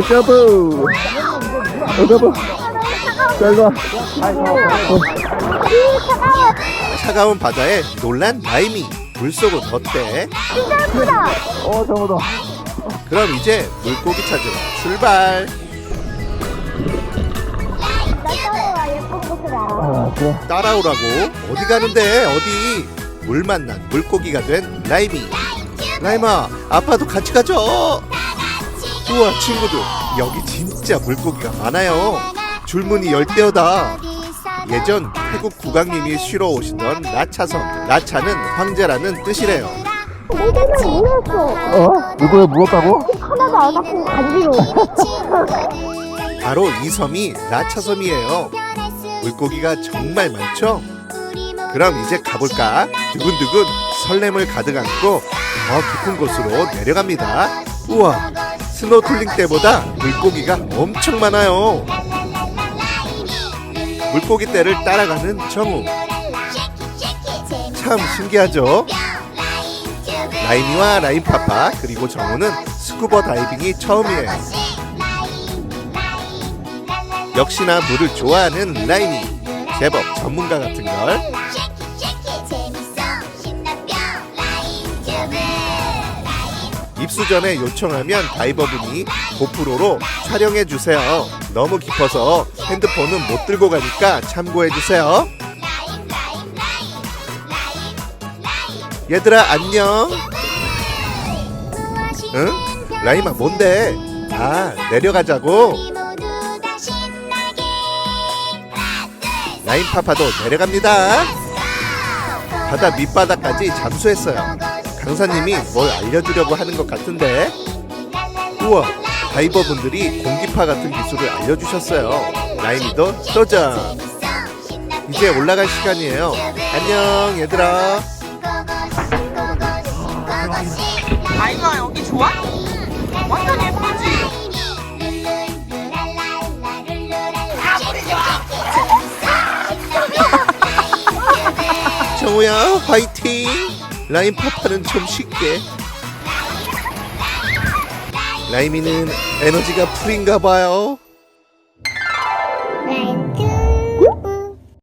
어, 점프 자 이거 차가운 바다에 놀란 라임이 물속은 어때? 어 점프다. 그럼 이제 물고기 찾으러 출발. 아 그래 따라오라고. 어디 가는데? 어디? 물 만난 물고기가 된 라임이. 라임아 아빠도 같이 가죠 우와 친구들. 여기 진짜 물고기가 많아요. 줄무늬 열대어다. 예전 태국 국왕님이 쉬러 오시던 라차섬. 라차는 황제라는 뜻이래요. 어? 물고기 물었다고? 하나도 안 갖고 간지로. 바로 이 섬이 라차섬이에요. 물고기가 정말 많죠? 그럼 이제 가볼까? 두근두근 설렘을 가득 안고 더 깊은 곳으로 내려갑니다. 우와 스노클링 때보다 물고기가 엄청 많아요. 물고기 떼를 따라가는 정우. 참 신기하죠? 라임이와 라임파파 그리고 정우는 스쿠버 다이빙이 처음이에요. 역시나 물을 좋아하는 라임이 제법 전문가 같은 걸 입수 전에 요청하면 다이버분이 고프로로 촬영해 주세요. 너무 깊어서 핸드폰은 못 들고 가니까 참고해 주세요. 얘들아 안녕. 응? 라임아 뭔데? 아 내려가자고. 라임 파파도 내려갑니다. 바다 밑바닥까지 잠수했어요. 강사님이 뭘 알려주려고 하는 것 같은데. 우와, 다이버분들이 공기파 같은 기술을 알려주셨어요. 라임이도 도전. 이제 올라갈 시간이에요. 안녕, 얘들아. 아이가 여기 좋아? 완전 예쁘지? 정우야, 화이팅! 라임 파파는 좀 쉽게. 라임이는 에너지가 풀인가 봐요.